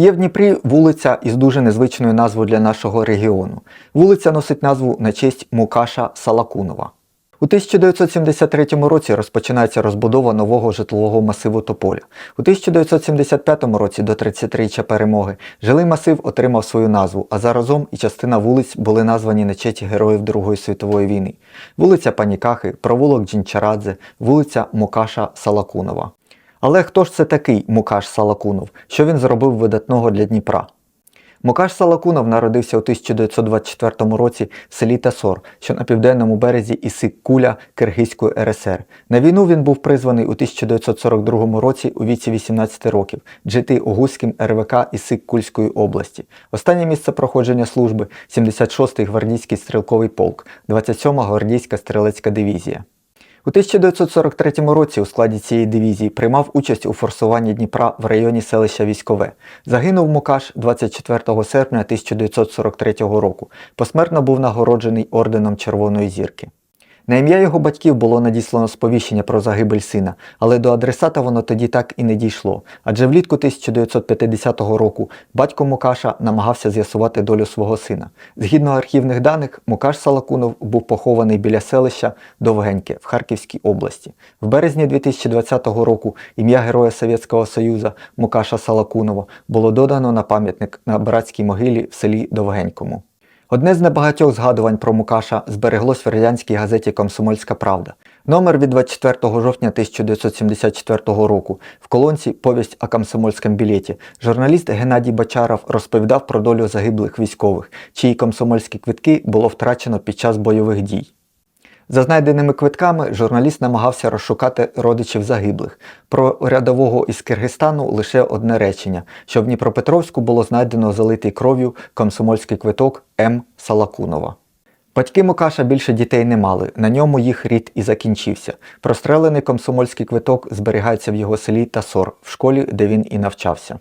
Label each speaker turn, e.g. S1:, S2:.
S1: Є в Дніпрі вулиця із дуже незвичною назвою для нашого регіону. Вулиця носить назву на честь Мукаша Салакунова. У 1973 році розпочинається розбудова нового житлового масиву Тополя. У 1975 році до 33-річчя перемоги жилий масив отримав свою назву, а заразом і частина вулиць були названі на честь героїв Другої світової війни: вулиця Панікахи, провулок Джінчарадзе, вулиця Мукаша Салакунова. Але хто ж це такий Мукаш Салакунов? Що він зробив видатного для Дніпра? Мукаш Салакунов народився у 1924 році в селі Тасор, що на південному березі Ісик-Куля Киргизької РСР. На війну він був призваний у 1942 році у віці 18 років жити Огузьким РВК Ісик-Кульської області. Останнє місце проходження служби 76-й гвардійський стрілковий полк, 27-ма гвардійська стрілецька дивізія. У 1943 році у складі цієї дивізії приймав участь у форсуванні Дніпра в районі селища Військове. Загинув Мукаш 24 серпня 1943 року. Посмертно був нагороджений орденом Червоної зірки. На ім'я його батьків було надіслано сповіщення про загибель сина, але до адресата воно тоді так і не дійшло. Адже влітку 1950 року батько Мукаша намагався з'ясувати долю свого сина. Згідно архівних даних, Мукаш Салакунов був похований біля селища Довгеньке в Харківській області. В березні 2020 року ім'я Героя Совєтського Союзу Мукаша Салакунова було додано на пам'ятник на братській могилі в селі Довгенькому. Одне з небагатьох згадувань про Мукаша збереглось в радянській газеті Комсомольська Правда. Номер від 24 жовтня 1974 року в колонці Повість о комсомольському білеті журналіст Геннадій Бачаров розповідав про долю загиблих військових, чиї комсомольські квитки було втрачено під час бойових дій. За знайденими квитками журналіст намагався розшукати родичів загиблих. Про рядового із Киргизстану лише одне речення, що в Дніпропетровську було знайдено залитий кров'ю комсомольський квиток М. Салакунова. Батьки Мукаша більше дітей не мали, на ньому їх рід і закінчився. Прострелений комсомольський квиток зберігається в його селі Тасор, в школі, де він і навчався.